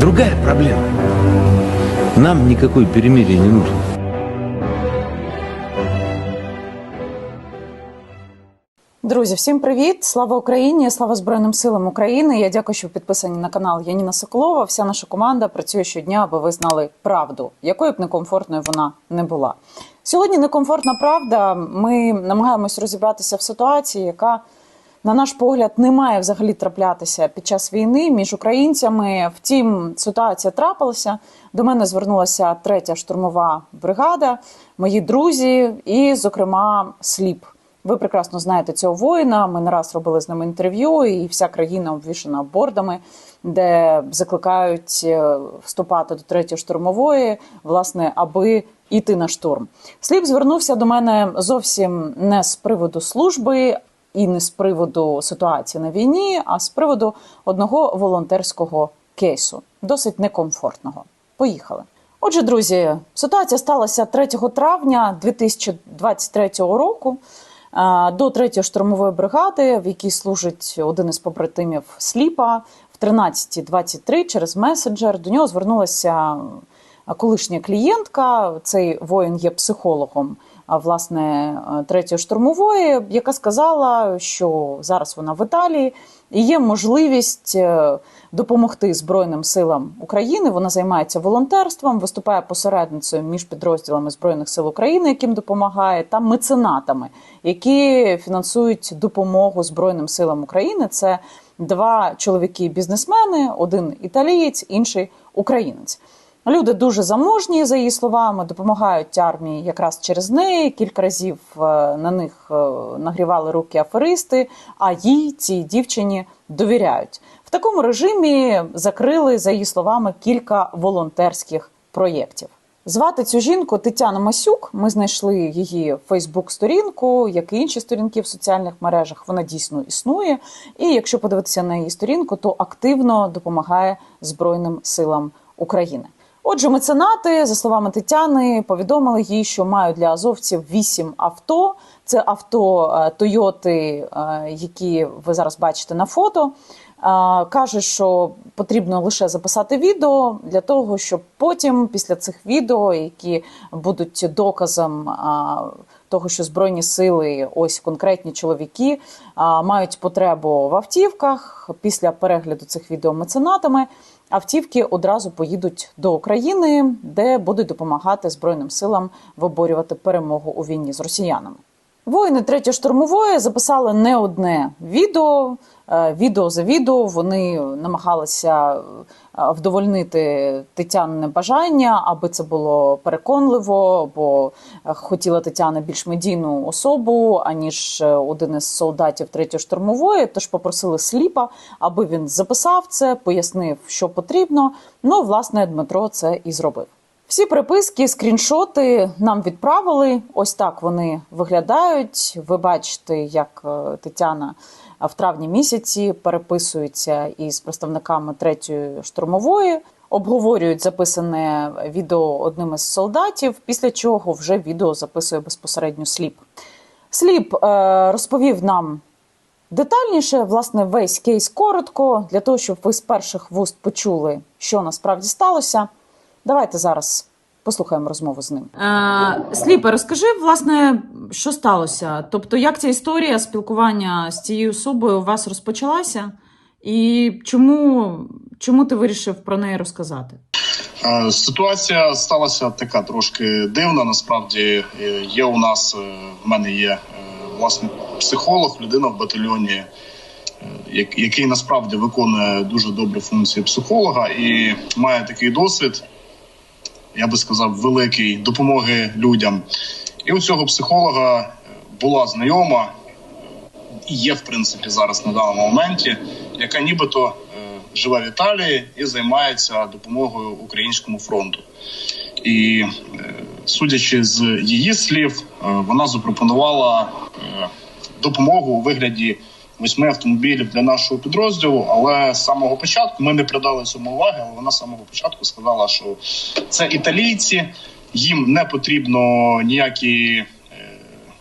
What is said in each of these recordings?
Другая проблема. Нам никакой перемирие не нужно. Друзі, всім привіт! Слава Україні! Слава Збройним силам України! Я дякую, що ви підписані на канал Яніна Соколова. Вся наша команда працює щодня, аби ви знали правду, якою б некомфортною вона не була. Сьогодні некомфортна правда. Ми намагаємось розібратися в ситуації, яка, на наш погляд, не має взагалі траплятися під час війни між українцями. Втім, ситуація трапилася. До мене звернулася третя штурмова бригада, мої друзі, і, зокрема, сліп. Ви прекрасно знаєте цього воїна. Ми не раз робили з ним інтерв'ю, і вся країна обвішана бордами, де закликають е, вступати до третьої штурмової, власне, аби йти на штурм. Сліп звернувся до мене зовсім не з приводу служби і не з приводу ситуації на війні, а з приводу одного волонтерського кейсу, досить некомфортного. Поїхали. Отже, друзі, ситуація сталася 3 травня 2023 року. До 3-ї штурмової бригади, в якій служить один із побратимів Сліпа, в 13.23 через меседжер до нього звернулася колишня клієнтка. Цей воїн є психологом, власне третьої штурмової, яка сказала, що зараз вона в Італії і є можливість е, допомогти Збройним силам України. Вона займається волонтерством, виступає посередницею між підрозділами Збройних сил України, яким допомагає, та меценатами, які фінансують допомогу Збройним силам України. Це два чоловіки-бізнесмени, один італієць, інший українець. Люди дуже заможні, за її словами, допомагають армії якраз через неї. Кілька разів е, на них е, нагрівали руки аферисти, а їй цій дівчині довіряють. В такому режимі закрили, за її словами, кілька волонтерських проєктів. Звати цю жінку Тетяна Масюк. Ми знайшли її Фейсбук-сторінку, як і інші сторінки в соціальних мережах. Вона дійсно існує. І якщо подивитися на її сторінку, то активно допомагає Збройним силам України. Отже, меценати, за словами Тетяни, повідомили їй, що мають для азовців вісім авто. Це авто е, Тойоти, е, які ви зараз бачите на фото. Е, Каже, що потрібно лише записати відео для того, щоб потім, після цих відео, які будуть доказом того, що збройні сили, ось конкретні чоловіки, мають потребу в автівках після перегляду цих відео меценатами. Автівки одразу поїдуть до України, де будуть допомагати збройним силам виборювати перемогу у війні з росіянами. Воїни третьої штурмової записали не одне відео. Е, Відео за відео вони намагалися е, вдовольнити Тетянине бажання, аби це було переконливо, бо е, хотіла Тетяна більш медійну особу, аніж один із солдатів третьої штурмової. Тож попросили сліпа, аби він записав це, пояснив, що потрібно. Ну, власне, Дмитро це і зробив. Всі приписки, скріншоти нам відправили. Ось так вони виглядають. Ви бачите, як е, Тетяна в травні місяці переписується із представниками третьої штурмової, обговорюють записане відео одним із солдатів, після чого вже відео записує безпосередньо сліп. Сліп е, розповів нам детальніше, власне, весь кейс коротко, для того, щоб ви з перших вуст почули, що насправді сталося. Давайте зараз послухаємо розмову з ним. Е, Сліпе, розкажи, власне, що сталося? Тобто, як ця історія спілкування з цією особою у вас розпочалася, і чому, чому ти вирішив про неї розказати? Е, Ситуація сталася така трошки дивна. Насправді Е, є у нас е, в мене є власне психолог, людина в батальйоні, який насправді виконує дуже добрі функції психолога і має такий досвід, я би сказав, великий допомоги людям. І у цього психолога е, була знайома і є, в принципі, зараз на даному моменті, яка нібито е, живе в Італії і займається допомогою українському фронту. І е, судячи з її слів, вона запропонувала допомогу у вигляді восьми автомобілів для нашого підрозділу. Але з самого початку ми не придали цьому уваги. Але вона з самого початку сказала, що це італійці, їм не потрібно ніякі е,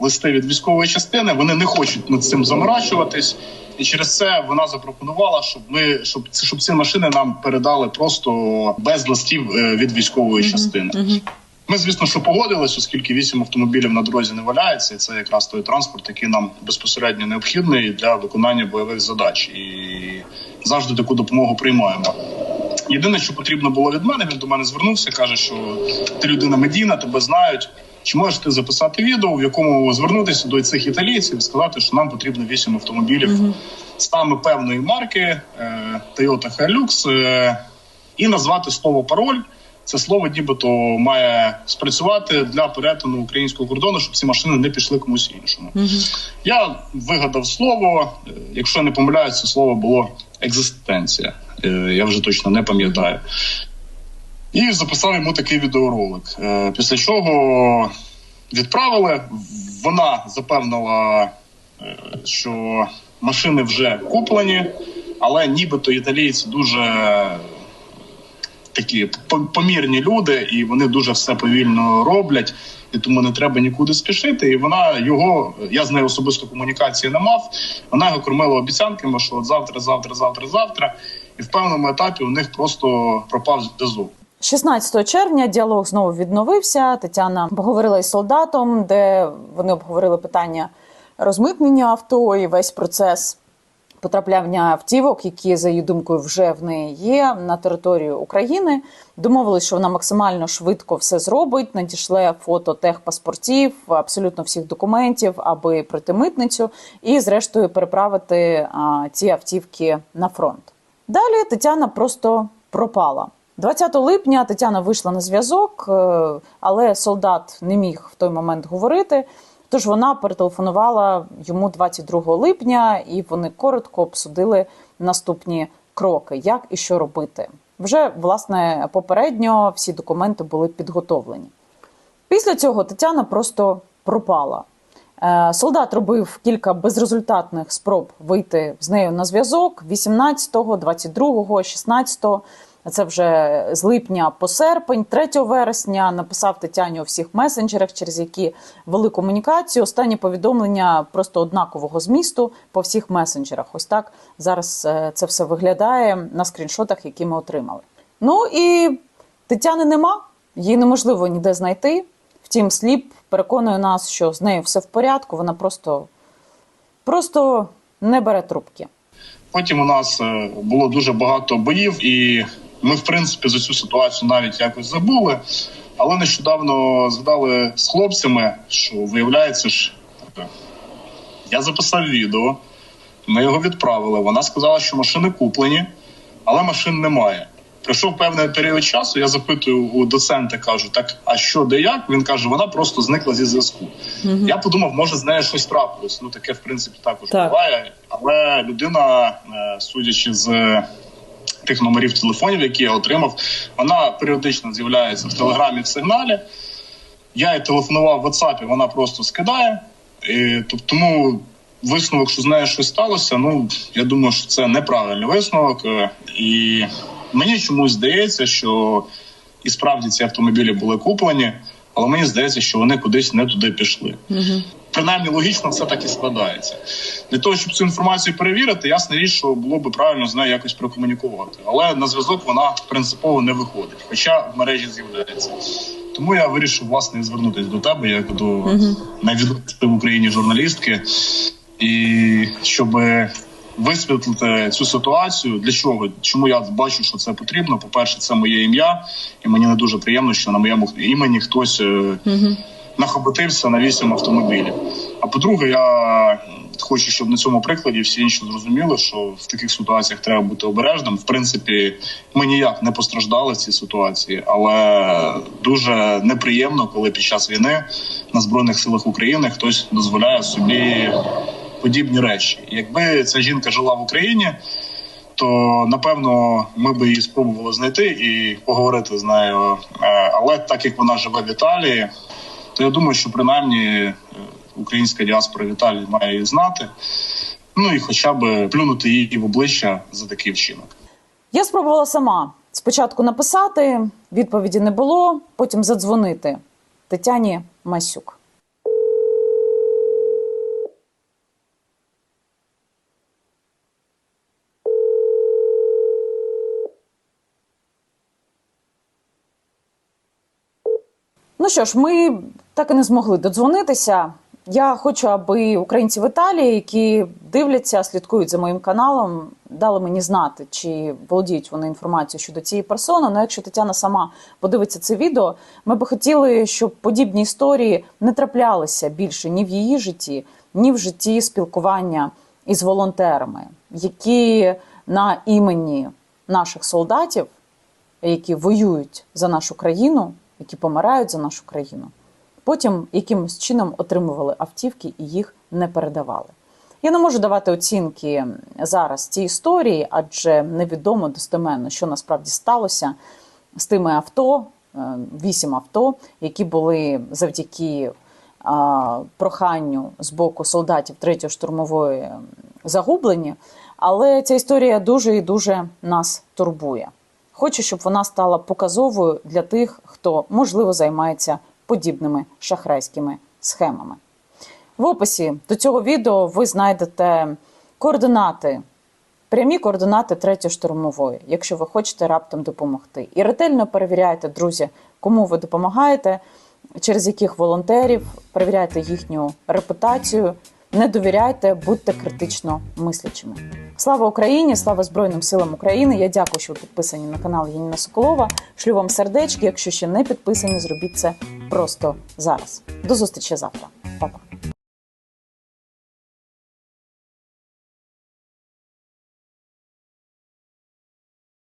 листи від військової частини. Вони не хочуть над цим заморачуватись. І через це вона запропонувала, щоб ми щоб ці- щоб ці машини нам передали просто без листів е, від військової частини. Ми, звісно, що погодились, оскільки вісім автомобілів на дорозі не валяється, і це якраз той транспорт, який нам безпосередньо необхідний для виконання бойових задач. І завжди таку допомогу приймаємо. Єдине, що потрібно було від мене, він до мене звернувся, каже, що ти людина медійна, тебе знають. Чи можеш ти записати відео, в якому звернутися до цих італійців і сказати, що нам потрібно вісім автомобілів саме певної марки е, Toyota Hilux е, і назвати слово пароль. Це слово нібито має спрацювати для перетину українського кордону, щоб ці машини не пішли комусь іншому. Я вигадав слово. е, Якщо не помиляюсь, це слово було екзистенція. Е, Я вже точно не пам'ятаю. І записав йому такий відеоролик. Е, Після чого відправили. Вона запевнила, що машини вже куплені, але нібито італійці дуже такі по- помірні люди, і вони дуже все повільно роблять. І тому не треба нікуди спішити. І вона його, я з нею особисто комунікації не мав. Вона його кормила обіцянками, що от завтра, завтра, завтра, завтра. І в певному етапі у них просто пропав зв'язок. 16 червня діалог знову відновився. Тетяна поговорила із солдатом, де вони обговорили питання розмитнення авто і весь процес потрапляння автівок, які за її думкою вже в неї є на територію України. Домовились, що вона максимально швидко все зробить. Надішле фото техпаспортів, абсолютно всіх документів, аби пройти митницю, і зрештою переправити а, ці автівки на фронт. Далі Тетяна просто пропала. 20 липня Тетяна вийшла на зв'язок, е, але солдат не міг в той момент говорити. Тож вона перетелефонувала йому 22 липня, і вони коротко обсудили наступні кроки, як і що робити. Вже власне попередньо всі документи були підготовлені. Після цього Тетяна просто пропала. Е, Солдат робив кілька безрезультатних спроб вийти з нею на зв'язок 18, 22, 16. Це вже з липня по серпень, 3 вересня написав Тетяні у всіх месенджерах, через які вели комунікацію. Останні повідомлення просто однакового змісту по всіх месенджерах. Ось так зараз е, це все виглядає на скріншотах, які ми отримали. Ну і Тетяни нема, її неможливо ніде знайти. Втім, сліп переконує нас, що з нею все в порядку. Вона просто, просто не бере трубки. Потім у нас е, було дуже багато боїв, і ми, в принципі, за цю ситуацію навіть якось забули. Але нещодавно згадали з хлопцями, що виявляється ж, я записав відео, ми його відправили. Вона сказала, що машини куплені, але машин немає. Пройшов певний період часу. Я запитую у доцента, кажу: так, а що, де як? Він каже, вона просто зникла зі зв'язку. Я подумав, може з нею щось трапилось. Ну таке в принципі також Так. буває. Але людина, е, судячи з тих номерів телефонів, які я отримав, вона періодично з'являється в телеграмі в сигналі. Я їй телефонував в WhatsApp, вона просто скидає. І, тобто, тому висновок, що з нею щось сталося, ну я думаю, що це неправильний висновок. Е, І мені чомусь здається, що і справді ці автомобілі були куплені, але мені здається, що вони кудись не туди пішли. Принаймні логічно все так і складається. Для того, щоб цю інформацію перевірити, ясна річ, що було би правильно з нею якось прокомунікувати. Але на зв'язок вона принципово не виходить, хоча в мережі з'являється. Тому я вирішив власне звернутися до тебе, як до найвідомішої в Україні журналістки, і щоб висвітлити цю ситуацію. Для чого? Чому я бачу, що це потрібно? По перше, це моє ім'я, і мені не дуже приємно, що на моєму імені хтось. е, нахоботився на вісім автомобілів. А по-друге, я хочу, щоб на цьому прикладі всі інші зрозуміли, що в таких ситуаціях треба бути обережним. В принципі, ми ніяк не постраждали в цій ситуації, але дуже неприємно, коли під час війни на збройних силах України хтось дозволяє собі подібні речі. Якби ця жінка жила в Україні. То напевно ми би її спробували знайти і поговорити з нею. Е, Але так як вона живе в Італії, то я думаю, що принаймні е, українська діаспора Віталій має її знати, ну і хоча б плюнути її в обличчя за такий вчинок. Я спробувала сама спочатку написати, відповіді не було, потім задзвонити Тетяні Масюк. Ну що ж, ми так і не змогли додзвонитися. Я хочу, аби українці в Італії, які дивляться, слідкують за моїм каналом, дали мені знати, чи володіють вони інформацією щодо цієї персони. Ну, якщо Тетяна сама подивиться це відео, ми би хотіли, щоб подібні історії не траплялися більше ні в її житті, ні в житті спілкування із волонтерами, які на імені наших солдатів, які воюють за нашу країну, які помирають за нашу країну, потім якимось чином отримували автівки і їх не передавали. Я не можу давати оцінки зараз цій історії, адже невідомо достеменно, що насправді сталося з тими авто, е, вісім авто, які були завдяки проханню з боку солдатів 3-ї штурмової е, загублені. Але ця історія дуже і дуже нас турбує. Хочу, щоб вона стала показовою для тих, хто можливо займається подібними шахрайськими схемами. В описі до цього відео ви знайдете координати, прямі координати третьої штурмової, якщо ви хочете раптом допомогти. І ретельно перевіряйте, друзі, кому ви допомагаєте, через яких волонтерів, перевіряйте їхню репутацію, не довіряйте, будьте критично мислячими. Слава Україні! Слава Збройним силам України! Я дякую, що ви підписані на канал Яніна Соколова. Шлю вам сердечки. Якщо ще не підписані, зробіть це просто зараз. До зустрічі завтра. Па-па.